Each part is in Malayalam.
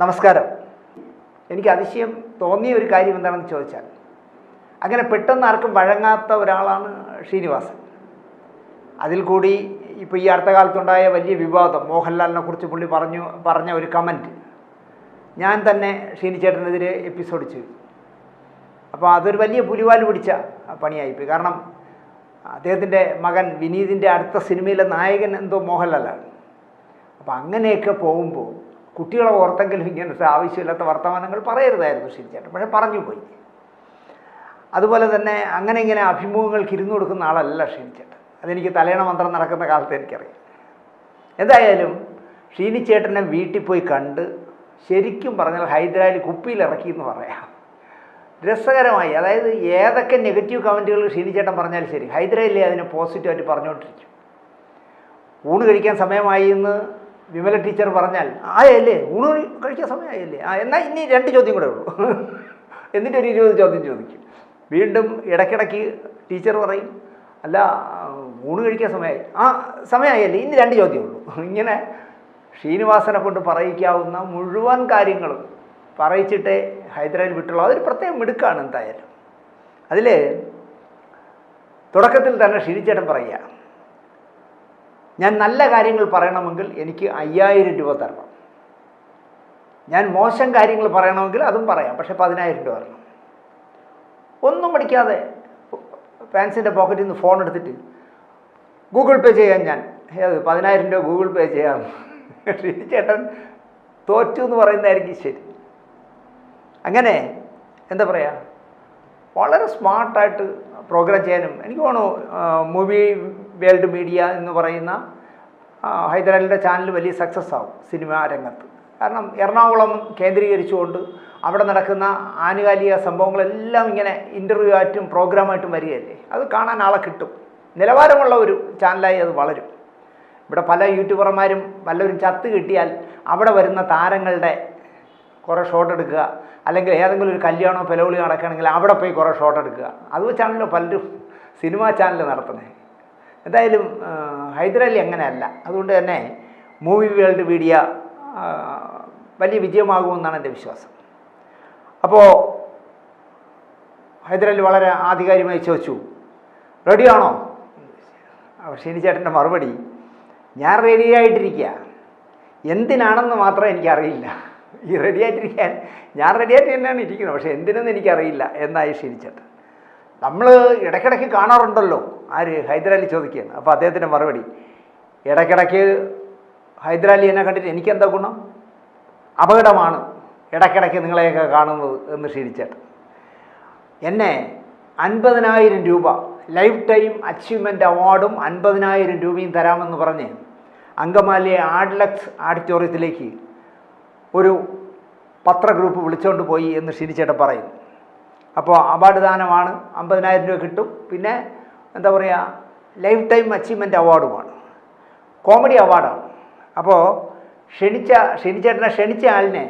നമസ്കാരം. എനിക്ക് അതിശയം തോന്നിയ ഒരു കാര്യം എന്താണെന്ന് ചോദിച്ചാൽ അങ്ങനെ പെട്ടെന്ന് ആർക്കും വഴങ്ങാത്ത ഒരാളാണ് ശ്രീനിവാസൻ. അതിൽ കൂടി ഇപ്പോൾ ഈ അടുത്ത കാലത്തുണ്ടായ വലിയ വിവാദം മോഹൻലാലിനെ കുറിച്ച് പുള്ളി പറഞ്ഞു പറഞ്ഞ ഒരു കമന്റ് ഞാൻ തന്നെ ക്ഷീണിച്ചേട്ടനെതിരെ എപ്പിസോഡ് ചെയ്തു അപ്പോൾ അതൊരു വലിയ പുലിവാൽ പിടിച്ച പണിയായിപ്പോയി കാരണം അദ്ദേഹത്തിന്റെ മകൻ വിനീതിന്റെ അടുത്ത സിനിമയിലെ നായകൻ എന്തോ മോഹൻലാലാണ്. അപ്പോൾ അങ്ങനെയൊക്കെ പോകുമ്പോൾ കുട്ടികളെ ഓർത്തെങ്കിലും ഇങ്ങനത്തെ ആവശ്യമില്ലാത്ത വർത്തമാനങ്ങൾ പറയരുതായിരുന്നു ശരിച്ചേട്ടൻ പക്ഷേ പറഞ്ഞു പോയി. അതുപോലെ തന്നെ അങ്ങനെ ഇങ്ങനെ അഭിമുഖങ്ങൾക്ക് ഇരുന്നു കൊടുക്കുന്ന ആളല്ല ഷീനിച്ചേട്ടൻ അതെനിക്ക് തലേണ മന്ത്രം നടക്കുന്ന കാലത്ത് എനിക്കറിയാം. എന്തായാലും ഷീനിച്ചേട്ടനെ വീട്ടിൽ പോയി കണ്ട് ശരിക്കും പറഞ്ഞാൽ ഹൈദരാലി കുപ്പിയിലിറക്കി എന്ന് പറയാം. രസകരമായി അതായത് ഏതൊക്കെ നെഗറ്റീവ് കമന്റുകൾ ഷീനിച്ചേട്ടൻ പറഞ്ഞാലും ശരി ഹൈദരാലി അതിനെ പോസിറ്റീവായിട്ട് പറഞ്ഞുകൊണ്ടിരിക്കും. ഊണ് കഴിക്കാൻ സമയമായി എന്ന് വിമല ടീച്ചർ പറഞ്ഞാൽ ആയല്ലേ ഊണ് കഴി- കഴിക്കാൻ സമയമായല്ലേ? ആ എന്നാൽ ഇനി രണ്ട് ചോദ്യം കൂടെ ഉള്ളൂ. എന്നിട്ട് ഒരു ഇരുപത് ചോദ്യം ചോദിക്കും. വീണ്ടും ഇടയ്ക്കിടയ്ക്ക് ടീച്ചർ പറയും അല്ല ഊണ് കഴിക്കാൻ സമയമായി. ആ സമയമായല്ലേ ഇനി രണ്ട് ചോദ്യം ഉള്ളൂ. ഇങ്ങനെ ശ്രീനിവാസനെ കൊണ്ട് പറയിക്കാവുന്ന മുഴുവൻ കാര്യങ്ങളും പറയിച്ചിട്ട് ഹൈദരാബാദിൽ വിട്ടുള്ളൂ. അതൊരു പ്രത്യേകം മിടുക്കാണ് എന്തായാലും. അതിൽ തുടക്കത്തിൽ തന്നെ ഷിരിച്ചേട്ടൻ പറയുക ഞാൻ നല്ല കാര്യങ്ങൾ പറയണമെങ്കിൽ എനിക്ക് അയ്യായിരം രൂപ തരണം. ഞാൻ മോശം കാര്യങ്ങൾ പറയണമെങ്കിൽ അതും പറയാം പക്ഷെ പതിനായിരം രൂപ തരണം. ഒന്നും പഠിക്കാതെ ഫാൻസിന്റെ പോക്കറ്റിൽ നിന്ന് ഫോൺ എടുത്തിട്ട് ഗൂഗിൾ പേ ചെയ്യാം ഞാൻ ഏത് പതിനായിരം രൂപ ഗൂഗിൾ പേ ചെയ്യാം. ചേട്ടൻ തോറ്റു എന്ന് പറയുന്നതായിരിക്കും ശരി. അങ്ങനെ എന്താ പറയുക വളരെ സ്മാർട്ടായിട്ട് പ്രോഗ്രാം ചെയ്യാനും എനിക്ക് തോന്നുന്നു മൂവി വേൾഡ് മീഡിയ എന്ന് പറയുന്ന ഹൈദരാലിന്റെ ചാനൽ വലിയ സക്സസ് ആവും സിനിമാ രംഗത്ത്. കാരണം എറണാകുളം കേന്ദ്രീകരിച്ചുകൊണ്ട് അവിടെ നടക്കുന്ന ആനുകാലിക സംഭവങ്ങളെല്ലാം ഇങ്ങനെ ഇന്റർവ്യൂ ആയിട്ടും പ്രോഗ്രാമായിട്ടും വരികയല്ലേ? അത് കാണാൻ ആളെ കിട്ടും. നിലവാരമുള്ള ഒരു ചാനലായി അത് വളരും. ഇവിടെ പല യൂട്യൂബർമാരും വല്ലവരും ചത്ത് കിട്ടിയാൽ അവിടെ വരുന്ന താരങ്ങളുടെ കുറേ ഷോട്ട് എടുക്കുക. അല്ലെങ്കിൽ ഏതെങ്കിലും ഒരു കല്യാണമോ പെലവിളി നടക്കുകയാണെങ്കിൽ അവിടെ പോയി കുറേ ഷോട്ട് എടുക്കുക. അത് വെച്ചാണല്ലോ പലരും സിനിമാ ചാനൽ നടത്തുന്നത് എന്തായാലും ഹൈദരാലി അങ്ങനെയല്ല. അതുകൊണ്ട് തന്നെ മൂവി വേൾഡ് മീഡിയ വലിയ വിജയമാകുമെന്നാണ് എന്റെ വിശ്വാസം. അപ്പോൾ ഹൈദരാലി വളരെ ആധികാരികമായി ചോദിച്ചു റെഡിയാണോ അപ്പോൾ ഷീനിച്ചേട്ടന്റെ മറുപടി ഞാൻ റെഡിയായിട്ടിരിക്കുക എന്തിനാണെന്ന് മാത്രം എനിക്കറിയില്ല. ഈ റെഡിയായിട്ടിരിക്കാൻ ഞാൻ റെഡിയായിട്ട് തന്നെയാണ് ഇരിക്കുന്നത്. പക്ഷേ എന്തിനെന്ന് എനിക്കറിയില്ല എന്നായി ക്ഷീണിച്ചിട്ട് നമ്മൾ ഇടയ്ക്കിടയ്ക്ക് കാണാറുണ്ടല്ലോ. ആര്? ഹൈദരാലി ചോദിക്കുകയാണ്. അപ്പോൾ അദ്ദേഹത്തിന്റെ മറുപടി ഇടയ്ക്കിടയ്ക്ക് ഹൈദരാലി എന്നെ കണ്ടിട്ട് എനിക്കെന്താ ഗുണം? അപകടമാണ് ഇടയ്ക്കിടയ്ക്ക് നിങ്ങളെയൊക്കെ കാണുന്നത് എന്ന് ക്ഷീണിച്ചേട്ടൻ. എന്നെ അൻപതിനായിരം രൂപ ലൈഫ് ടൈം അച്ചീവ്മെന്റ് അവാർഡും അൻപതിനായിരം രൂപയും തരാമെന്ന് പറഞ്ഞ് അങ്കമാലി ആഡ്ലക്സ് ആഡിറ്റോറിയത്തിലേക്ക് ഒരു പത്ര ഗ്രൂപ്പ് വിളിച്ചുകൊണ്ട് പോയി എന്ന് ഷിനിച്ചേട്ടൻ പറയുന്നു അപ്പോൾ അവാർഡ് ദാനമാണ് അമ്പതിനായിരം രൂപ കിട്ടും. പിന്നെ എന്താ പറയുക ലൈഫ് ടൈം അച്ചീവ്മെന്റ് അവാർഡുമാണ് കോമഡി അവാർഡാണ് അപ്പോൾ ക്ഷണിച്ച ക്ഷണിച്ചേട്ടനെ ക്ഷണിച്ച ആളിനെ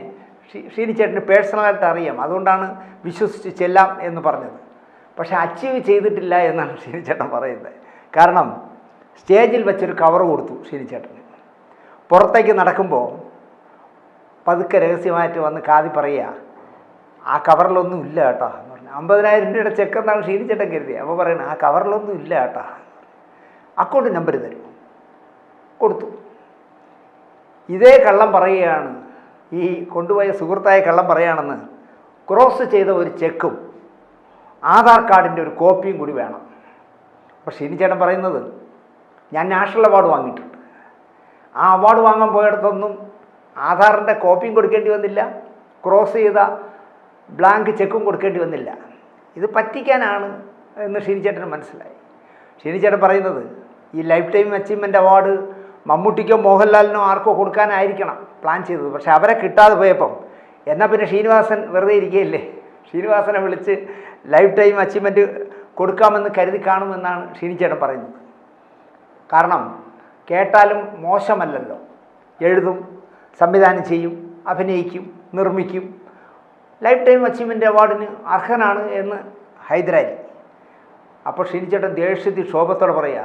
ക്ഷീണിച്ചേട്ടന് പേഴ്സണലായിട്ട് അറിയാം. അതുകൊണ്ടാണ് വിശ്വസിച്ച് ചെല്ലാം എന്ന് പറഞ്ഞത്. പക്ഷേ അച്ചീവ് ചെയ്തിട്ടില്ല എന്നാണ് ക്ഷീണിച്ചേട്ടൻ പറയുന്നത്. കാരണം സ്റ്റേജിൽ വെച്ചൊരു കവർ കൊടുത്തു ക്ഷീണിച്ചേട്ടന്. പുറത്തേക്ക് നടക്കുമ്പോൾ പതുക്കെ രഹസ്യമായിട്ട് വന്ന് കാതി പറയുക ആ കവറിലൊന്നും ഇല്ല കേട്ടോ അമ്പതിനായിരം രൂപയുടെ ചെക്ക് എന്നാണ് ക്ഷീണിച്ചേട്ടൻ കരുതി അപ്പോൾ പറയണ ആ കവറിലൊന്നും ഇല്ല കേട്ടാ അക്കൗണ്ട് നമ്പർ തരും. കൊടുത്തു. ഇതേ കള്ളം പറയുകയാണ്. ഈ കൊണ്ടുപോയ സുഹൃത്തായ കള്ളം പറയുകയാണെന്ന് ക്രോസ് ചെയ്ത ഒരു ചെക്കും ആധാർ കാർഡിന്റെ ഒരു കോപ്പിയും കൂടി വേണം. അപ്പോൾ ഷീനിച്ചേട്ടൻ പറയുന്നത് ഞാൻ നാഷണൽ അവാർഡ് വാങ്ങിയിട്ടുണ്ട്. ആ അവാർഡ് വാങ്ങാൻ പോയിടത്തൊന്നും ആധാറിന്റെ കോപ്പിയും കൊടുക്കേണ്ടി വന്നില്ല. ക്രോസ് ചെയ്ത ബ്ലാങ്ക് ചെക്കും കൊടുക്കേണ്ടി വന്നില്ല. ഇത് പറ്റിക്കാനാണ് എന്ന് ഷീനിച്ചേട്ടന് മനസ്സിലായി. ഷീനിച്ചേട്ടൻ പറയുന്നത് ഈ ലൈഫ് ടൈം അച്ചീവ്മെന്റ് അവാർഡ് മമ്മൂട്ടിക്കോ മോഹൻലാലിനോ ആർക്കോ കൊടുക്കാനായിരിക്കണം പ്ലാൻ ചെയ്തത്. പക്ഷേ അവരെ കിട്ടാതെ പോയപ്പം എന്നാൽ പിന്നെ ശ്രീനിവാസൻ വെറുതെ ഇരിക്കുകയല്ലേ? ശ്രീനിവാസനെ വിളിച്ച് ലൈഫ് ടൈം അച്ചീവ്മെന്റ് കൊടുക്കാമെന്ന് കരുതി കാണുമെന്നാണ് ഷീനിച്ചേട്ടൻ പറയുന്നത്. കാരണം കേട്ടാലും മോശമല്ലല്ലോ. എഴുതും സംവിധാനം ചെയ്യും അഭിനയിക്കും നിർമ്മിക്കും ലൈഫ് ടൈം അച്ചീവ്മെന്റ് അവാർഡിന് അർഹനാണ് എന്ന് ഹൈദരാലി. അപ്പോൾ ഷീനിച്ചേട്ടൻ ദേഷ്യത്തിൽ ക്ഷോഭത്തോടെ പറയുക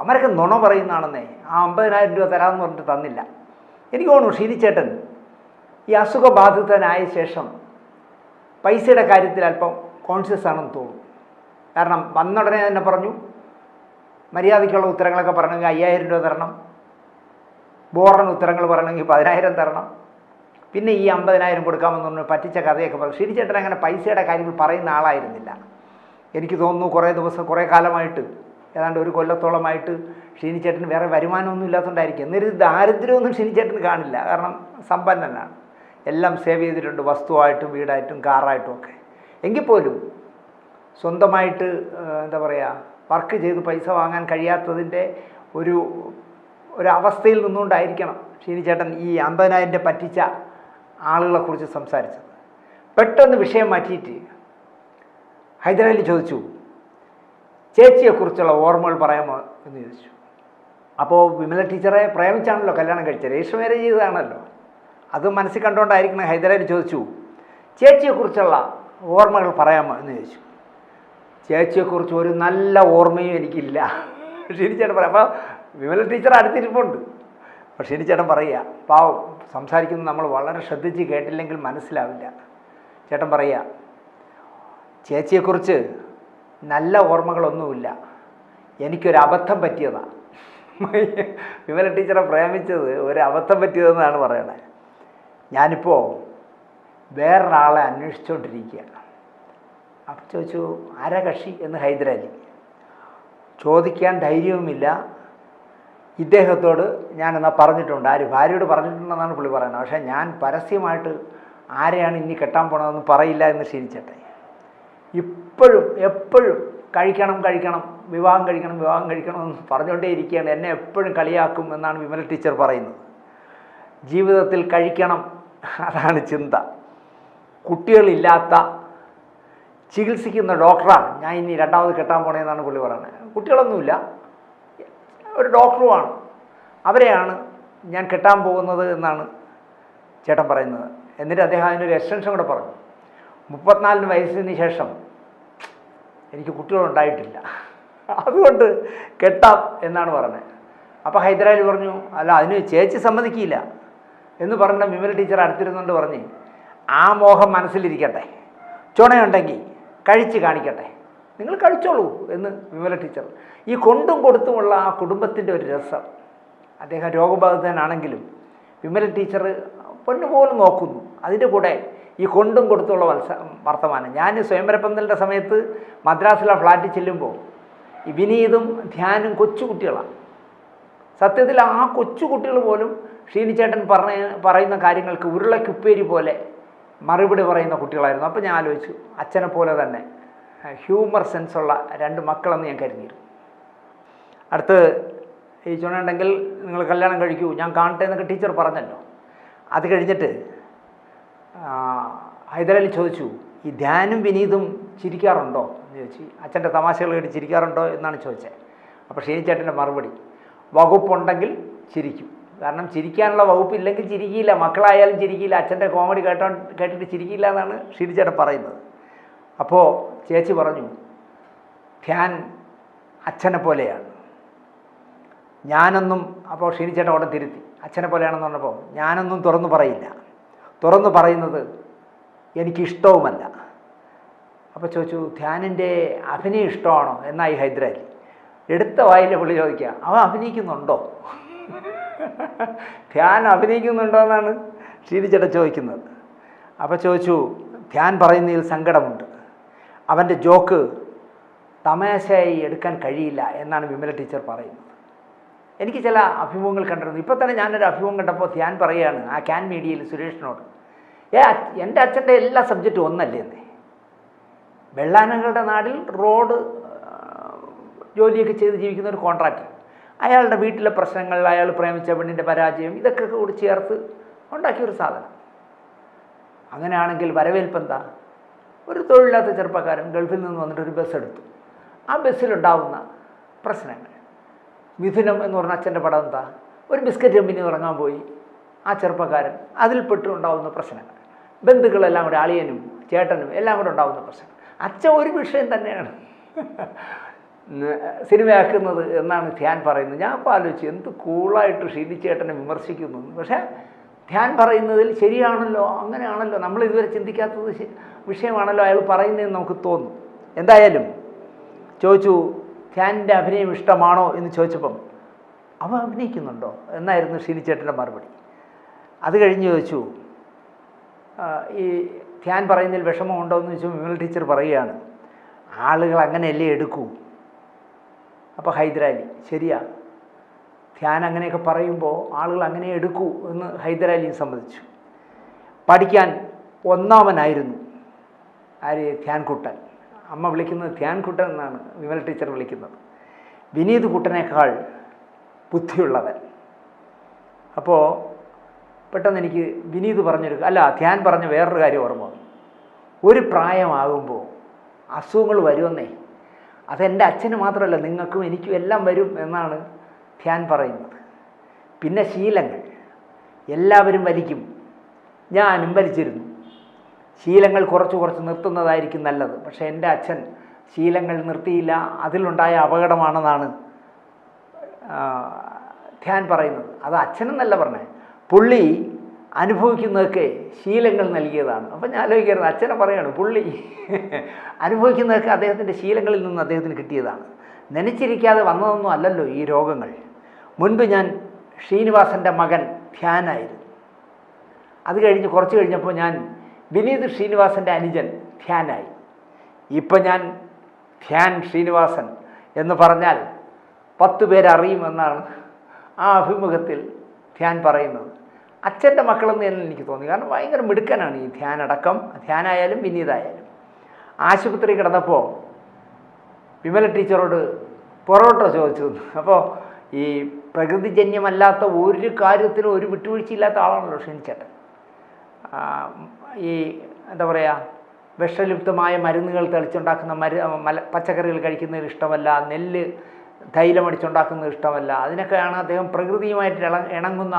അവരൊക്കെ നുണ പറയുന്നതാണെന്നേ ആ അമ്പതിനായിരം രൂപ തരാമെന്ന് പറഞ്ഞിട്ട് തന്നില്ല. എനിക്ക് തോന്നുന്നു ഷീനിച്ചേട്ടൻ ഈ അസുഖബാധിതനായ ശേഷം പൈസയുടെ കാര്യത്തിൽ അല്പം കോൺഷ്യസ് ആണെന്ന് തോന്നുന്നു. കാരണം വന്നുടനെ തന്നെ പറഞ്ഞു മര്യാദയ്ക്കുള്ള ഉത്തരങ്ങളൊക്കെ പറയണമെങ്കിൽ അയ്യായിരം രൂപ തരണം ബോറിന് ഉത്തരങ്ങൾ പറയണമെങ്കിൽ പതിനായിരം തരണം പിന്നെ ഈ അമ്പതിനായിരം കൊടുക്കാമെന്ന് പറഞ്ഞു പറ്റിച്ച കഥയൊക്കെ പറഞ്ഞു ശരിച്ചേട്ടൻ അങ്ങനെ പൈസയുടെ കാര്യങ്ങൾ പറയുന്ന ആളായിരുന്നില്ല. എനിക്ക് തോന്നുന്നു കുറേ ദിവസം കുറേ കാലമായിട്ട് ഏതാണ്ട് ഒരു കൊല്ലത്തോളമായിട്ട് ഷീനിച്ചേട്ടന് വേറെ വരുമാനമൊന്നും ഇല്ലാത്തതുകൊണ്ടായിരിക്കും എന്നൊരു ദാരിദ്ര്യമൊന്നും ഷീനിച്ചേട്ടന് കാണില്ല. കാരണം സമ്പന്നനാണ് എല്ലാം സേവ് ചെയ്തിട്ടുണ്ട്. വസ്തുവായിട്ടും വീടായിട്ടും കാറായിട്ടും ഒക്കെ. എങ്കിൽ പോലും സ്വന്തമായിട്ട് എന്താ പറയുക വർക്ക് ചെയ്ത് പൈസ വാങ്ങാൻ കഴിയാത്തതിന്റെ ഒരു ഒരവസ്ഥയിൽ നിന്നുകൊണ്ടായിരിക്കണം ഷീനിച്ചേട്ടൻ ഈ അമ്പതിനായിരം പറ്റിച്ച ആളുകളെക്കുറിച്ച് സംസാരിച്ചത്. പെട്ടെന്ന് വിഷയം മാറ്റിയിട്ട് ഹൈദരാലി ചോദിച്ചു ചേച്ചിയെക്കുറിച്ചുള്ള ഓർമ്മകൾ പറയാമോ? എന്ന് ചോദിച്ചു. അപ്പോൾ വിമല ടീച്ചറെ പ്രേമിച്ചാണല്ലോ കല്യാണം കഴിച്ചത്. മാരേജ് ചെയ്തതാണല്ലോ. അത് മനസ്സിൽ കണ്ടുകൊണ്ടായിരിക്കണം ഹൈദരാലി ചോദിച്ചു ചേച്ചിയെക്കുറിച്ചുള്ള ഓർമ്മകൾ പറയാമോ? എന്ന് ചോദിച്ചു. ചേച്ചിയെക്കുറിച്ച് ഒരു നല്ല ഓർമ്മയും എനിക്കില്ല. ശരി ചേട്ടൻ പറയാം അപ്പോൾ വിമല ടീച്ചർ അടുത്തിരിപ്പുണ്ട്. അപ്പോൾ ചേട്ടൻ പറയുക പാവം സംസാരിക്കുന്നത് നമ്മൾ വളരെ ശ്രദ്ധിച്ച് കേട്ടില്ലെങ്കിൽ മനസ്സിലാവില്ല. ചേട്ടൻ പറയുക ചേച്ചിയെക്കുറിച്ച് നല്ല ഓർമ്മകളൊന്നുമില്ല. എനിക്കൊരു അബദ്ധം പറ്റിയതാണ് വിമല ടീച്ചറെ പ്രേമിച്ചത് ഒരു അബദ്ധം പറ്റിയതെന്നാണ് പറയണത് ഞാനിപ്പോൾ വേറൊരാളെ അന്വേഷിച്ചുകൊണ്ടിരിക്കുകയാണ് അപ്പം ചോദിച്ചു ആരാ കക്ഷി? എന്ന് ഹൈദരാലി. ചോദിക്കാൻ ധൈര്യവുമില്ല. ഇദ്ദേഹത്തോട് ഞാനെന്നാ പറഞ്ഞിട്ടുണ്ട്. ആര് ഭാര്യയോട് പറഞ്ഞിട്ടുണ്ടെന്നാണ് പുള്ളി പറയുന്നത്. പക്ഷേ ഞാൻ പരസ്യമായിട്ട് ആരെയാണ് ഇനി കെട്ടാൻ പോണതെന്ന് പറയില്ല എന്ന് ശീലിച്ചട്ടെ ഇപ്പോഴും എപ്പോഴും കഴിക്കണം കഴിക്കണം വിവാഹം കഴിക്കണം വിവാഹം കഴിക്കണം എന്ന് പറഞ്ഞുകൊണ്ടേ ഇരിക്കുകയാണ്. എന്നെ എപ്പോഴും കളിയാക്കും എന്നാണ് വിമല ടീച്ചർ പറയുന്നത്. ജീവിതത്തിൽ കഴിക്കണം അതാണ് ചിന്ത. കുട്ടികളില്ലാത്ത ചികിത്സിക്കുന്ന ഡോക്ടറാണ് ഞാൻ ഇനി രണ്ടാമത് കെട്ടാൻ പോണേന്നാണ് പുള്ളി പറയുന്നത്. കുട്ടികളൊന്നുമില്ല. ഒരു ഡോക്ടറുമാണ്. അവരെയാണ് ഞാൻ കെട്ടാൻ പോകുന്നത് എന്നാണ് ചേട്ടൻ പറയുന്നത്. എന്നിട്ട് അദ്ദേഹം അതിനൊരു എക്സ്റ്റൻഷൻ കൂടെ പറഞ്ഞു. മുപ്പത്തിനാലിന് വയസ്സിന് ശേഷം എനിക്ക് കുട്ടികളുണ്ടായിട്ടില്ല അതുകൊണ്ട് കെട്ടാം എന്നാണ് പറഞ്ഞത്. അപ്പോൾ ഹൈദരാലി പറഞ്ഞു അല്ല അതിന് ചേച്ചി സമ്മതിക്കില്ല എന്ന് പറഞ്ഞ വിമല ടീച്ചർ അടുത്തിരുന്നുകൊണ്ട് പറഞ്ഞ് ആ മോഹം മനസ്സിലിരിക്കട്ടെ. ചുണയുണ്ടെങ്കിൽ കഴിച്ച് കാണിക്കട്ടെ. നിങ്ങൾ കഴിച്ചോളൂ എന്ന് വിമല ടീച്ചർ. ഈ കൊണ്ടും കൊടുത്തുമുള്ള ആ കുടുംബത്തിന്റെ ഒരു രസം. അദ്ദേഹം രോഗബാധിതനാണെങ്കിലും വിമല ടീച്ചർ പൊന്നുപോലെ നോക്കുന്നു. അതിന്റെ കൂടെ ഈ കൊണ്ടും കൊടുത്തുള്ള വത്സ വർത്തമാനം. ഞാൻ സ്വയംവരപ്പന്തലിന്റെ സമയത്ത് മദ്രാസിലെ ഫ്ലാറ്റിൽ ചെല്ലുമ്പോൾ ഈ വിനീതും ധ്യാനും കൊച്ചുകുട്ടികളാണ് സത്യത്തിൽ ആ കൊച്ചുകുട്ടികൾ പോലും ഷീനിച്ചേട്ടൻ പറഞ്ഞ പറയുന്ന കാര്യങ്ങൾക്ക് ഉരുളക്കുപ്പേരി പോലെ മറുപടി പറയുന്ന കുട്ടികളായിരുന്നു. അപ്പോൾ ഞാൻ ആലോചിച്ചു അച്ഛനെ പോലെ തന്നെ. ഹ്യൂമർ സെൻസുള്ള രണ്ട് മക്കളെന്ന് ഞാൻ കരുതിയിരുന്നു. അടുത്ത് ഈ ചുണുണ്ടെങ്കിൽ നിങ്ങൾ കല്യാണം കഴിക്കൂ ഞാൻ കാണട്ടെ എന്നൊക്കെ ടീച്ചർ പറഞ്ഞല്ലോ. അത് കഴിഞ്ഞിട്ട് ഹൈദരലി ചോദിച്ചു ഈ ധ്യാനും വിനീതും ചിരിക്കാറുണ്ടോ? എന്ന് ചോദിച്ചു. അച്ഛന്റെ തമാശകൾ കേട്ട് ചിരിക്കാറുണ്ടോ എന്നാണ് ചോദിച്ചത്. അപ്പോൾ ഷീനിച്ചേട്ടന്റെ മറുപടി വകുപ്പുണ്ടെങ്കിൽ ചിരിക്കും. കാരണം ചിരിക്കാനുള്ള വകുപ്പില്ലെങ്കിൽ ചിരിക്കില്ല. മക്കളായാലും ചിരിക്കില്ല. അച്ഛന്റെ കോമഡി കേട്ടോ കേട്ടിട്ട് ചിരിക്കില്ല എന്നാണ് ഷീനിച്ചേട്ടൻ പറയുന്നത്. അപ്പോൾ ചേച്ചി പറഞ്ഞു ധ്യാൻ അച്ഛനെ പോലെയാണ്. ഞാനൊന്നും അപ്പോൾ ക്ഷീണിച്ചേട്ട ഉടൻ തിരുത്തി. അച്ഛനെ പോലെയാണെന്ന് പറഞ്ഞപ്പോൾ ഞാനൊന്നും തുറന്നു പറയില്ല. തുറന്നു പറയുന്നത് എനിക്കിഷ്ടവുമല്ല. അപ്പോൾ ചോദിച്ചു ധ്യാനിന്റെ അഭിനയം ഇഷ്ടമാണോ? എന്നായി ഹൈദരാലി. എടുത്ത വായിലെ പുള്ളി ചോദിക്കുക അവൻ അഭിനയിക്കുന്നുണ്ടോ? ധ്യാൻ അഭിനയിക്കുന്നുണ്ടോ എന്നാണ് ഷീനിച്ചേട്ടൻ ചോദിക്കുന്നത്. അപ്പോൾ ചോദിച്ചു ധ്യാൻ പറയുന്നതിൽ സങ്കടമുണ്ട്. അവന്റെ ജോക്ക് തമാശയായി എടുക്കാൻ കഴിയില്ല എന്നാണ് വിമല ടീച്ചർ പറയുന്നത്. എനിക്ക് ചില അഭിമുഖങ്ങൾ കണ്ടിരുന്നു. ഇപ്പോൾ തന്നെ ഞാനൊരു അഭിമുഖം കണ്ടപ്പോൾ ഞാൻ പറയുകയാണ് ആ ക്യാൻ മീഡിയയിൽ സുരേഷിനോട് ഏ എന്റെ അച്ഛന്റെ എല്ലാ സബ്ജക്റ്റും ഒന്നല്ലേ എന്നേ. വെള്ളാനങ്ങളുടെ നാട്ടിൽ റോഡ് ജോലിയൊക്കെ ചെയ്ത് ജീവിക്കുന്ന ഒരു കോൺട്രാക്ടർ അയാളുടെ വീട്ടിലെ പ്രശ്നങ്ങൾ അയാൾ പ്രേമിച്ച പെണ്ണിന്റെ പരാജയം ഇതൊക്കെ കൂടി ചേർത്ത് ഉണ്ടാക്കിയൊരു സാധനം. അങ്ങനെയാണെങ്കിൽ വരവേൽപ്പ് എന്താ? ഒരു തൊഴിലില്ലാത്ത ചെറുപ്പക്കാരൻ ഗൾഫിൽ നിന്ന് വന്നിട്ട് ഒരു ബസ് എടുത്തു. ആ ബസ്സിലുണ്ടാവുന്ന പ്രശ്നങ്ങൾ. മിഥുനം എന്ന് പറഞ്ഞ അച്ഛന്റെ പടം എന്താ? ഒരു ബിസ്ക്കറ്റ് കമ്പനി ഇറങ്ങാൻ പോയി. ആ ചെറുപ്പക്കാരൻ അതിൽപ്പെട്ടുണ്ടാവുന്ന പ്രശ്നങ്ങൾ. ബന്ധുക്കളെല്ലാം കൂടെ അളിയനും ചേട്ടനും എല്ലാം കൂടെ ഉണ്ടാവുന്ന പ്രശ്നം അച്ഛൻ ഒരു വിഷയം തന്നെയാണ്. സിനിമയാക്കുന്നത് എന്നാണ് ധ്യാൻ പറയുന്നത്. ഞാൻ അപ്പോൾ ആലോചിച്ചു എന്ത് കൂളായിട്ട് ഷീനി ചേട്ടനെ വിമർശിക്കുന്നു പക്ഷേ ധ്യാൻ പറയുന്നതിൽ ശരിയാണല്ലോ അങ്ങനെയാണല്ലോ നമ്മൾ ഇതുവരെ ചിന്തിക്കാത്തത് വിഷയമാണല്ലോ അയാൾ പറയുന്നതെന്ന് നമുക്ക് തോന്നും. എന്തായാലും ചോദിച്ചു ധ്യാനിന്റെ അഭിനയം ഇഷ്ടമാണോ എന്ന് ചോദിച്ചപ്പം അവ അഭിനയിക്കുന്നുണ്ടോ എന്നായിരുന്നു ഷീനിച്ചേട്ടന്റെ മറുപടി. അത് കഴിഞ്ഞ് ചോദിച്ചു ഈ ധ്യാൻ പറയുന്നതിൽ വിഷമമുണ്ടോ എന്ന് ചോദിച്ചു വിമൽ ടീച്ചർ പറയുകയാണ് ആളുകൾ അങ്ങനെയല്ലേ എടുക്കൂ. അപ്പോൾ ഹൈദരാലി ശരിയാ ധ്യാൻ അങ്ങനെയൊക്കെ പറയുമ്പോൾ ആളുകൾ അങ്ങനെ എടുക്കൂ എന്ന് ഹൈദരാലിയും സംബന്ധിച്ചു. പഠിക്കാൻ ഒന്നാമനായിരുന്നു ആര്? ധ്യാൻകുട്ടൻ. അമ്മ വിളിക്കുന്നത് ധ്യാൻകുട്ടൻ എന്നാണ് വിമൽ ടീച്ചർ വിളിക്കുന്നത്. വിനീത് കുട്ടനേക്കാൾ ബുദ്ധിയുള്ളവൻ. അപ്പോൾ പെട്ടെന്ന് എനിക്ക് വിനീത് പറഞ്ഞൊരു അല്ല ധ്യാൻ പറഞ്ഞ വേറൊരു കാര്യം ഓർമ്മ ഒരു പ്രായമാകുമ്പോൾ അസുഖങ്ങൾ വരുമെന്നേ. അതെന്റെ അച്ഛന് മാത്രമല്ല നിങ്ങൾക്കും എനിക്കും എല്ലാം വരും എന്നാണ് ധ്യാൻ പറയുന്നത്. പിന്നെ ശീലങ്ങൾ. എല്ലാവരും വലിക്കും. ഞാനും വലിച്ചിരുന്നു. ശീലങ്ങൾ കുറച്ച് കുറച്ച് നിർത്തുന്നതായിരിക്കും നല്ലത്. പക്ഷേ എന്റെ അച്ഛൻ ശീലങ്ങൾ നിർത്തിയില്ല. അതിലുണ്ടായ അപകടമാണെന്നാണ് ധ്യാൻ പറയുന്നത്. അത് അച്ഛനെന്നല്ല പറഞ്ഞത് പുള്ളി അനുഭവിക്കുന്നതൊക്കെ ശീലങ്ങൾ നൽകിയതാണ്. അപ്പം ഞാൻ ആലോചിക്കരുത്. അച്ഛനെ പറയാണ് പുള്ളി അനുഭവിക്കുന്നതൊക്കെ അദ്ദേഹത്തിന്റെ ശീലങ്ങളിൽ നിന്ന് അദ്ദേഹത്തിന് കിട്ടിയതാണ്. നനച്ചിരിക്കാതെ വന്നതൊന്നും അല്ലല്ലോ ഈ രോഗങ്ങൾ. മുൻപ് ഞാൻ ശ്രീനിവാസന്റെ മകൻ ധ്യാനായിരുന്നു. അത് കഴിഞ്ഞ് കുറച്ച് കഴിഞ്ഞപ്പോൾ ഞാൻ വിനീത് ശ്രീനിവാസന്റെ അനുജൻ ധ്യാനായി. ഇപ്പം ഞാൻ ധ്യാൻ ശ്രീനിവാസൻ എന്ന് പറഞ്ഞാൽ പത്ത് പേരറിയുമെന്നാണ് ആ അഭിമുഖത്തിൽ ധ്യാൻ പറയുന്നത്. അച്ഛന്റെ മക്കളെന്ന് തന്നെ എനിക്ക് തോന്നി. കാരണം ഭയങ്കര മിടുക്കനാണ് ഈ ധ്യാനടക്കം. ധ്യാനായാലും വിനീതായാലും. ആശുപത്രി കിടന്നപ്പോൾ വിമല ടീച്ചറോട് പൊറോട്ട ചോദിച്ചു. അപ്പോൾ ഈ പ്രകൃതിജന്യമല്ലാത്ത ഒരു കാര്യത്തിനും ഒരു വിട്ടുവീഴ്ചയില്ലാത്ത ആളാണല്ലോ ക്ഷണിച്ചേട്ടൻ. ഈ എന്താ പറയുക വിഷലിപ്തമായ മരുന്നുകൾ തെളിച്ചുണ്ടാക്കുന്ന മരു മല പച്ചക്കറികൾ കഴിക്കുന്നത് ഇഷ്ടമല്ല നെല്ല് തൈലമടിച്ചുണ്ടാക്കുന്നത് ഇഷ്ടമല്ല അതിനൊക്കെയാണ് അദ്ദേഹം പ്രകൃതിയുമായിട്ട് ഇള ഇണങ്ങുന്ന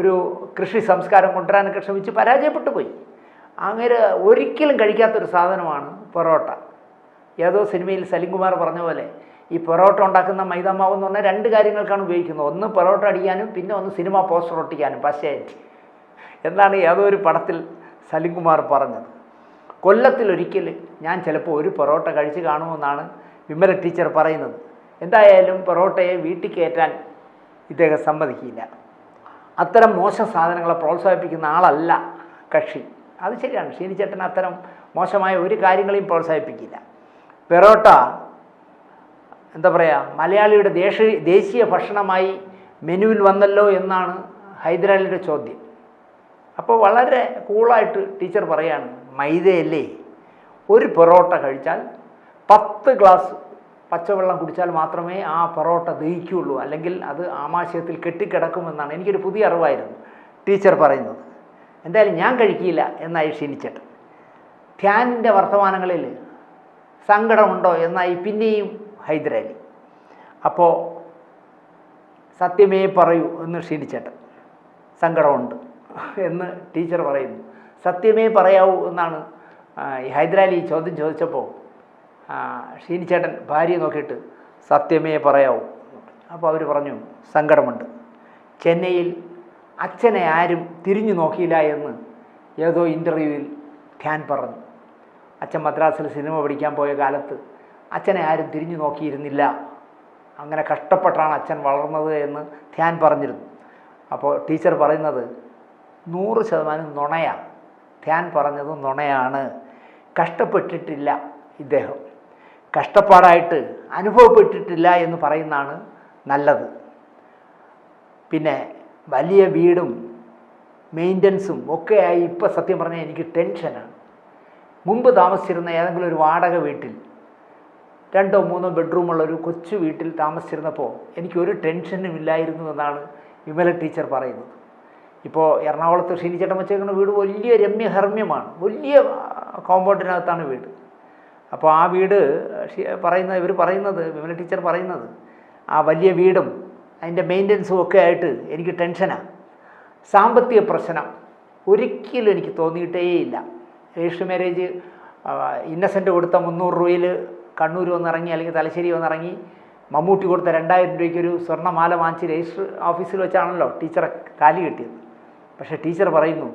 ഒരു കൃഷി സംസ്കാരം കൊണ്ടുവരാനൊക്കെ ശ്രമിച്ച് പരാജയപ്പെട്ടു പോയി. അങ്ങനെ ഒരിക്കലും കഴിക്കാത്തൊരു സാധനമാണ് പൊറോട്ട. ഏതോ സിനിമയിൽ സലിംകുമാർ പറഞ്ഞ പോലെ ഈ പൊറോട്ട ഉണ്ടാക്കുന്ന മൈദാമാവ് എന്ന് പറഞ്ഞാൽ രണ്ട് കാര്യങ്ങൾക്കാണ് ഉപയോഗിക്കുന്നത്. ഒന്ന് പൊറോട്ട അടിക്കാനും പിന്നെ ഒന്ന് സിനിമ പോസ്റ്റർ ഒട്ടിക്കാനും. പക്ഷേ എന്നാണ് ഏതോ ഒരു പടത്തിൽ സലിംകുമാർ പറഞ്ഞത്? കൊല്ലത്തിലൊരിക്കൽ ഞാൻ ചിലപ്പോൾ ഒരു പൊറോട്ട കഴിച്ച് കാണുമെന്നാണ് വിമല ടീച്ചർ പറയുന്നത്. എന്തായാലും പൊറോട്ടയെ വീട്ടിൽ കയറ്റാൻ ഇദ്ദേഹം സമ്മതിക്കില്ല. അത്തരം മോശം സാധനങ്ങളെ പ്രോത്സാഹിപ്പിക്കുന്ന ആളല്ല കക്ഷി. അത് ശരിയാണ്. ഷീനിച്ചേട്ടൻ അത്തരം മോശമായ ഒരു കാര്യങ്ങളെയും പ്രോത്സാഹിപ്പിക്കില്ല. പെറോട്ട എന്താ പറയുക മലയാളിയുടെ ദേശീയ ദേശീയ ഭക്ഷണമായി മെനുവിൽ വന്നല്ലോ എന്നാണ് ഹൈദരാലിയുടെ ചോദ്യം. അപ്പോൾ വളരെ കൂളായിട്ട് ടീച്ചർ പറയാണ് മൈദയല്ലേ ഒരു പൊറോട്ട കഴിച്ചാൽ പത്ത് ഗ്ലാസ് പച്ചവെള്ളം കുടിച്ചാൽ മാത്രമേ ആ പൊറോട്ട ദഹിക്കുകയുള്ളൂ. അല്ലെങ്കിൽ അത് ആമാശയത്തിൽ കെട്ടിക്കിടക്കുമെന്നാണ് എനിക്കൊരു പുതിയ അറിവായിരുന്നു ടീച്ചർ പറയുന്നത്. എന്തായാലും ഞാൻ കഴിക്കില്ല എന്നായി ക്ഷീണിച്ചിട്ട് ധ്യാനിന്റെ വർത്തമാനങ്ങളിൽ സങ്കടമുണ്ടോ എന്നായി പിന്നെയും ഹൈദരാലി. അപ്പോൾ സത്യമേ പറയൂ എന്ന് ക്ഷീണിച്ചേട്ടൻ. സങ്കടമുണ്ട് എന്ന് ടീച്ചർ പറയുന്നു. സത്യമേ പറയാവൂ എന്നാണ് ഈ ഹൈദരാലി ചോദ്യം ചോദിച്ചപ്പോൾ ക്ഷീണിച്ചേട്ടൻ ഭാര്യയെ നോക്കിയിട്ട് സത്യമേ പറയാവൂ അപ്പോൾ അവർ പറഞ്ഞു സങ്കടമുണ്ട്. ചെന്നൈയിൽ അച്ഛനെ ആരും തിരിഞ്ഞു നോക്കിയില്ല എന്ന് ഏതോ ഇന്റർവ്യൂവിൽ ധ്യാൻ പറഞ്ഞു. അച്ഛൻ മദ്രാസിൽ സിനിമ പഠിക്കാൻ പോയ കാലത്ത് അച്ഛനെ ആരും തിരിഞ്ഞു നോക്കിയിരുന്നില്ല. അങ്ങനെ കഷ്ടപ്പെട്ടാണ് അച്ഛൻ വളർന്നത് എന്ന് ധ്യാൻ പറഞ്ഞിരുന്നു. അപ്പോൾ ടീച്ചർ പറയുന്നത് നൂറ് ശതമാനം നുണയാണ് ധ്യാൻ പറഞ്ഞത് നുണയാണ്. കഷ്ടപ്പെട്ടിട്ടില്ല ഇദ്ദേഹം. കഷ്ടപ്പാടായിട്ട് അനുഭവപ്പെട്ടിട്ടില്ല എന്ന് പറയുന്നതാണ് നല്ലത്. പിന്നെ വലിയ വീടും മെയിന്റനൻസും ഒക്കെയായി ഇപ്പോൾ സത്യം പറഞ്ഞാൽ എനിക്ക് ടെൻഷനാണ്. മുമ്പ് താമസിച്ചിരുന്ന ഏതെങ്കിലും ഒരു വാടക വീട്ടിൽ രണ്ടോ മൂന്നോ ബെഡ്റൂമുള്ള ഒരു കൊച്ചു വീട്ടിൽ താമസിച്ചിരുന്നപ്പോൾ എനിക്ക് ഒരു ടെൻഷനും ഇല്ലായിരുന്നു എന്നാണ് വിമല ടീച്ചർ പറയുന്നത്. ഇപ്പോൾ എറണാകുളത്ത് ഷീനിച്ചേട്ടൻ വെച്ചേക്കുന്ന വീട് വലിയ രമ്യഹർമ്യമാണ് വലിയ കോമ്പൗണ്ടിനകത്താണ് വീട്. അപ്പോൾ ആ വീട് പറയുന്ന ഇവർ പറയുന്നത് വിമല ടീച്ചർ പറയുന്നത് ആ വലിയ വീടും അതിന്റെ മെയിന്റനൻസും ഒക്കെ ആയിട്ട് എനിക്ക് ടെൻഷനാണ് സാമ്പത്തിക പ്രശ്നം ഒരിക്കലും എനിക്ക് തോന്നിയിട്ടേ ഇല്ല രജിസ്റ്റർ മാരേജ് ഇന്നസെന്റ് കൊടുത്ത മുന്നൂറ് രൂപയിൽ കണ്ണൂർ വന്നിറങ്ങി അല്ലെങ്കിൽ തലശ്ശേരി വന്നിറങ്ങി മമ്മൂട്ടി കൊടുത്ത രണ്ടായിരം രൂപയ്ക്ക് ഒരു സ്വർണമാല വാങ്ങിച്ച് രജിസ്റ്റർ ഓഫീസിൽ വെച്ചാണല്ലോ ടീച്ചറെ കാലി കിട്ടിയത്. പക്ഷേ ടീച്ചർ പറയുന്നു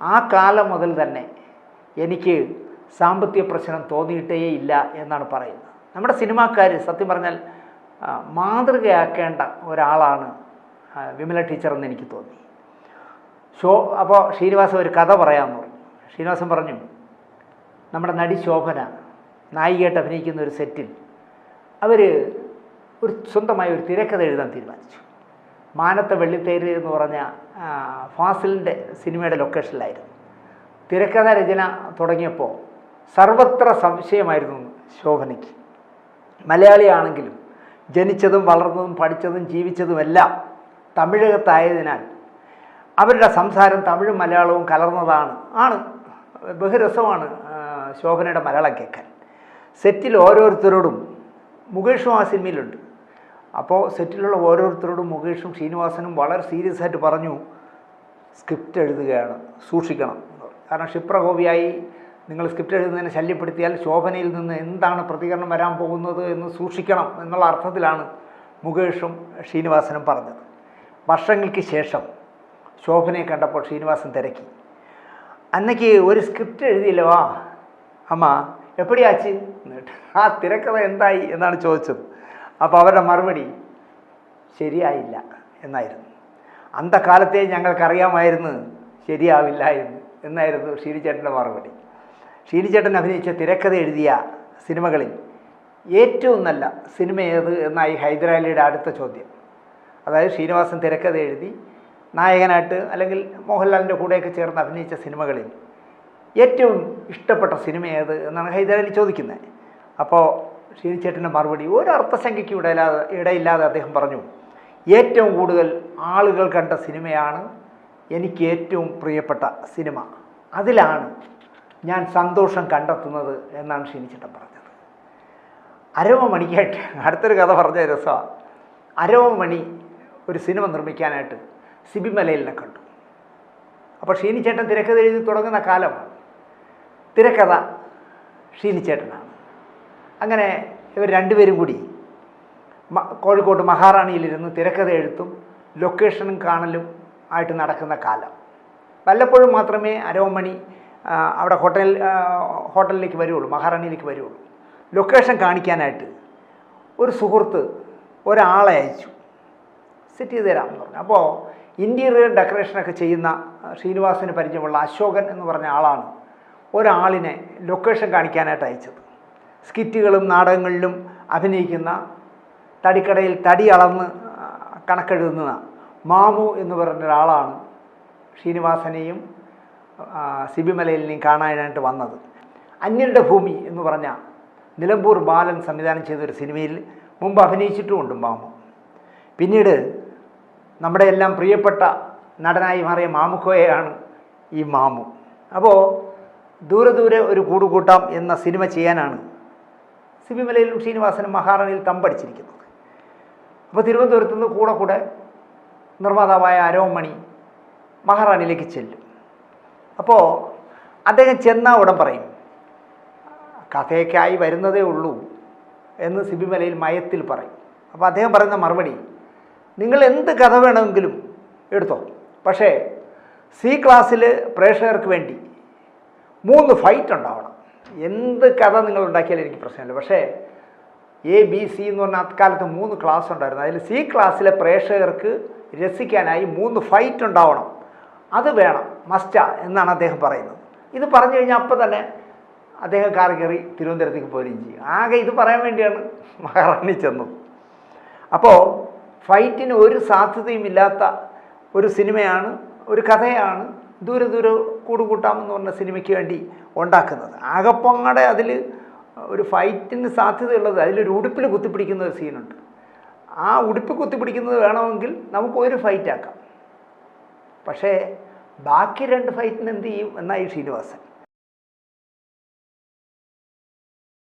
ആ കാലം മുതൽ തന്നെ എനിക്ക് സാമ്പത്തിക പ്രശ്നം തോന്നിയിട്ടേ ഇല്ല എന്നാണ് പറയുന്നത്. നമ്മുടെ സിനിമാക്കാർ സത്യം പറഞ്ഞാൽ മാതൃകയാക്കേണ്ട ഒരാളാണ് വിമല ടീച്ചർ എന്ന് എനിക്ക് തോന്നി. ഷോ അപ്പോൾ ശ്രീനിവാസൻ ഒരു കഥ പറയാമെന്ന് പറഞ്ഞു. ശ്രീനിവാസൻ പറഞ്ഞു നമ്മുടെ നടി ശോഭന നായികയായിട്ട് അഭിനയിക്കുന്ന ഒരു സെറ്റിൽ അവർ ഒരു സ്വന്തമായ ഒരു തിരക്കഥ എഴുതാൻ തീരുമാനിച്ചു. മാനത്ത വെള്ളിത്തേര് എന്ന് പറഞ്ഞ ഫാസിലിന്റെ സിനിമയുടെ ലൊക്കേഷനിലായിരുന്നു. തിരക്കഥ രചന തുടങ്ങിയപ്പോൾ സർവത്ര സംശയമായിരുന്നു ശോഭനയ്ക്ക്. മലയാളിയാണെങ്കിലും ജനിച്ചതും വളർന്നതും പഠിച്ചതും ജീവിച്ചതുമെല്ലാം തമിഴകത്തായതിനാൽ അവരുടെ സംസാരം തമിഴും മലയാളവും കലർന്നതാണ്. ആണ്. ബഹുരസമാണ് ശോഭനയുടെ മലയാളം കേൾക്കാൻ. സെറ്റിൽ ഓരോരുത്തരോടും മുകേഷും ആ സിനിമയിലുണ്ട്. അപ്പോൾ സെറ്റിലുള്ള ഓരോരുത്തരോടും മുകേഷും ശ്രീനിവാസനും വളരെ സീരിയസ് ആയിട്ട് പറഞ്ഞു സ്ക്രിപ്റ്റ് എഴുതുകയാണ് സൂക്ഷിക്കണം കാരണം ക്ഷിപ്രകോപിയായി നിങ്ങൾ സ്ക്രിപ്റ്റ് എഴുതുന്നതിനെ ശല്യപ്പെടുത്തിയാൽ ശോഭനയിൽ നിന്ന് എന്താണ് പ്രതികരണം വരാൻ പോകുന്നത് എന്ന് സൂക്ഷിക്കണം എന്നുള്ള അർത്ഥത്തിലാണ് മുകേഷും ശ്രീനിവാസനും പറഞ്ഞത്. വർഷങ്ങൾക്ക് ശേഷം ശോഭനയെ കണ്ടപ്പോൾ ശ്രീനിവാസൻ തിരക്കി. അന്നയ്ക്ക് ഒരു സ്ക്രിപ്റ്റ് എഴുതിയില്ലോ ആ അമ്മ? എപ്പടിയാച്ച്? ആ തിരക്കഥ എന്തായി എന്നാണ് ചോദിച്ചത്. അപ്പോൾ അവരുടെ മറുപടി ശരിയായില്ല എന്നായിരുന്നു. അന്ധകാലത്തെ ഞങ്ങൾക്കറിയാമായിരുന്നു ശരിയാവില്ല എന്ന് എന്നായിരുന്നു ഷീനിച്ചേട്ടന്റെ മറുപടി. ഷീനിച്ചേട്ടൻ അഭിനയിച്ച തിരക്കഥ എഴുതിയ സിനിമകളിൽ ഏറ്റവും നല്ല സിനിമ ഏത് എന്നായി ഹൈദരാലിയുടെ അടുത്ത ചോദ്യം. അതായത് ശ്രീനിവാസൻ തിരക്കഥ എഴുതി നായകനായിട്ട് അല്ലെങ്കിൽ മോഹൻലാലിന്റെ കൂടെയൊക്കെ ചേർന്ന് അഭിനയിച്ച സിനിമകളിൽ ഏറ്റവും ഇഷ്ടപ്പെട്ട സിനിമ ഏത് എന്നാണ് ഹൈദരാലി ചോദിക്കുന്നത്. അപ്പോൾ ശ്രീനിച്ചേട്ടന്റെ മറുപടി ഒരു അർത്ഥസംഖ്യയ്ക്കും ഇടയില്ലാതെ ഇടയില്ലാതെ അദ്ദേഹം പറഞ്ഞു ഏറ്റവും കൂടുതൽ ആളുകൾ കണ്ട സിനിമയാണ് എനിക്ക് ഏറ്റവും പ്രിയപ്പെട്ട സിനിമ. അതിലാണ് ഞാൻ സന്തോഷം കണ്ടെത്തുന്നത് എന്നാണ് ശ്രീനിച്ചേട്ടൻ പറഞ്ഞത്. അരവ മണിക്കായിട്ട് അടുത്തൊരു കഥ പറഞ്ഞ രസമാണ് അരവ മണി ഒരു സിനിമ നിർമ്മിക്കാനായിട്ട് സിബിമലയിലിനെ കണ്ടു. അപ്പോൾ ഷീനിച്ചേട്ടൻ തിരക്കഥ എഴുതി തുടങ്ങുന്ന കാലമാണ്. തിരക്കഥ ഷീനിച്ചേട്ടനാണ്. അങ്ങനെ ഇവർ രണ്ടുപേരും കൂടി കോഴിക്കോട് മഹാറാണിയിലിരുന്ന് തിരക്കഥ എഴുത്തും ലൊക്കേഷനും കാണലും ആയിട്ട് നടക്കുന്ന കാലം. വല്ലപ്പോഴും മാത്രമേ അരവമണി അവിടെ ഹോട്ടൽ ഹോട്ടലിലേക്ക് വരുള്ളൂ മഹാറാണിയിലേക്ക് വരുള്ളൂ. ലൊക്കേഷൻ കാണിക്കാനായിട്ട് ഒരു സുഹൃത്ത് ഒരാളെ അയച്ചു. സെറ്റ് ചെയ്ത് തരാം എന്ന് പറഞ്ഞു. അപ്പോൾ ഇന്റീരിയർ ഡെക്കറേഷനൊക്കെ ചെയ്യുന്ന ശ്രീനിവാസിന് പരിചയമുള്ള അശോകൻ എന്ന് പറഞ്ഞ ആളാണ് ഒരാളിനെ ലൊക്കേഷൻ കാണിക്കാനായിട്ട് അയച്ചത്. സ്കിറ്റുകളും നാടകങ്ങളിലും അഭിനയിക്കുന്ന തടിക്കടയിൽ തടി അളന്ന് കണക്കെഴുതുന്ന മാമു എന്ന് പറഞ്ഞ ഒരാളാണ് ശ്രീനിവാസനെയും സിബിമലയിലെയും കാണാനായിട്ട് വന്നത്. അന്യരുടെ ഭൂമി എന്ന് പറഞ്ഞ നിലമ്പൂർ ബാലൻ സംവിധാനം ചെയ്ത ഒരു സിനിമയിൽ മുമ്പ് അഭിനയിച്ചിട്ടുമുണ്ട് മാമു. പിന്നീട് നമ്മുടെ എല്ലാം പ്രിയപ്പെട്ട നടനായി മാറിയ മാമുക്കോയാണ് ഈ മാമു. അപ്പോൾ ദൂരെ ദൂരെ ഒരു കൂടുകൂട്ടാം എന്ന സിനിമ ചെയ്യാനാണ് സിബിമലയിലും ശ്രീനിവാസനും മഹാറാണിയിൽ തമ്പടിച്ചിരിക്കുന്നത്. അപ്പോൾ തിരുവനന്തപുരത്ത് നിന്ന് കൂടെ കൂടെ നിർമ്മാതാവായ അരോമണി മഹാറാണിയിലേക്ക് ചെല്ലും. അപ്പോൾ അദ്ദേഹം ചെന്ന ഉടൻ പറയും കഥയൊക്കെയായി വരുന്നതേ ഉള്ളൂ എന്ന് സിബിമലയിൽ മയത്തിൽ പറയും. അപ്പോൾ അദ്ദേഹം പറയുന്ന മറുപടി നിങ്ങൾ എന്ത് കഥ വേണമെങ്കിലും എടുത്തോ. പക്ഷേ സി ക്ലാസ്സിൽ പ്രേക്ഷകർക്ക് വേണ്ടി മൂന്ന് ഫൈറ്റ് ഉണ്ടാവണം. എന്ത് കഥ നിങ്ങൾ ഉണ്ടാക്കിയാലും എനിക്ക് പ്രശ്നമില്ല. പക്ഷേ എ ബി സി എന്ന് പറഞ്ഞ അക്കാലത്ത് മൂന്ന് ക്ലാസ് ഉണ്ടായിരുന്നു. അതിൽ സി ക്ലാസ്സിലെ പ്രേക്ഷകർക്ക് രസിക്കാനായി മൂന്ന് ഫൈറ്റ് ഉണ്ടാവണം. അത് വേണം. മസ്റ്റ എന്നാണ് അദ്ദേഹം പറയുന്നത്. ഇത് പറഞ്ഞു കഴിഞ്ഞാൽ അപ്പം തന്നെ അദ്ദേഹം കാർ കയറി തിരുവനന്തപുരത്തേക്ക് പോരുകയും ചെയ്യും. ആകെ ഇത് പറയാൻ വേണ്ടിയാണ് മഹാറാണി ചെന്നത്. അപ്പോൾ ഫൈറ്റിന് ഒരു സാധ്യതയും ഇല്ലാത്ത ഒരു സിനിമയാണ് ഒരു കഥയാണ് ദൂരെ ദൂരെ കൂടുകൂട്ടാമെന്ന് പറഞ്ഞ സിനിമയ്ക്ക് വേണ്ടി ഉണ്ടാക്കുന്നത്. ആകെപ്പൊങ്ങടെ അതിൽ ഒരു ഫൈറ്റിന് സാധ്യതയുള്ളത് അതിലൊരു ഉടുപ്പിൽ കുത്തിപ്പിടിക്കുന്ന ഒരു സീനുണ്ട് ആ ഉടുപ്പ് കുത്തിപ്പിടിക്കുന്നത് വേണമെങ്കിൽ നമുക്ക് ഒരു ഫൈറ്റാക്കാം പക്ഷേ ബാക്കി രണ്ട് ഫൈറ്റിന് എന്ത് ചെയ്യും? എന്നായി ശ്രീനിവാസൻ.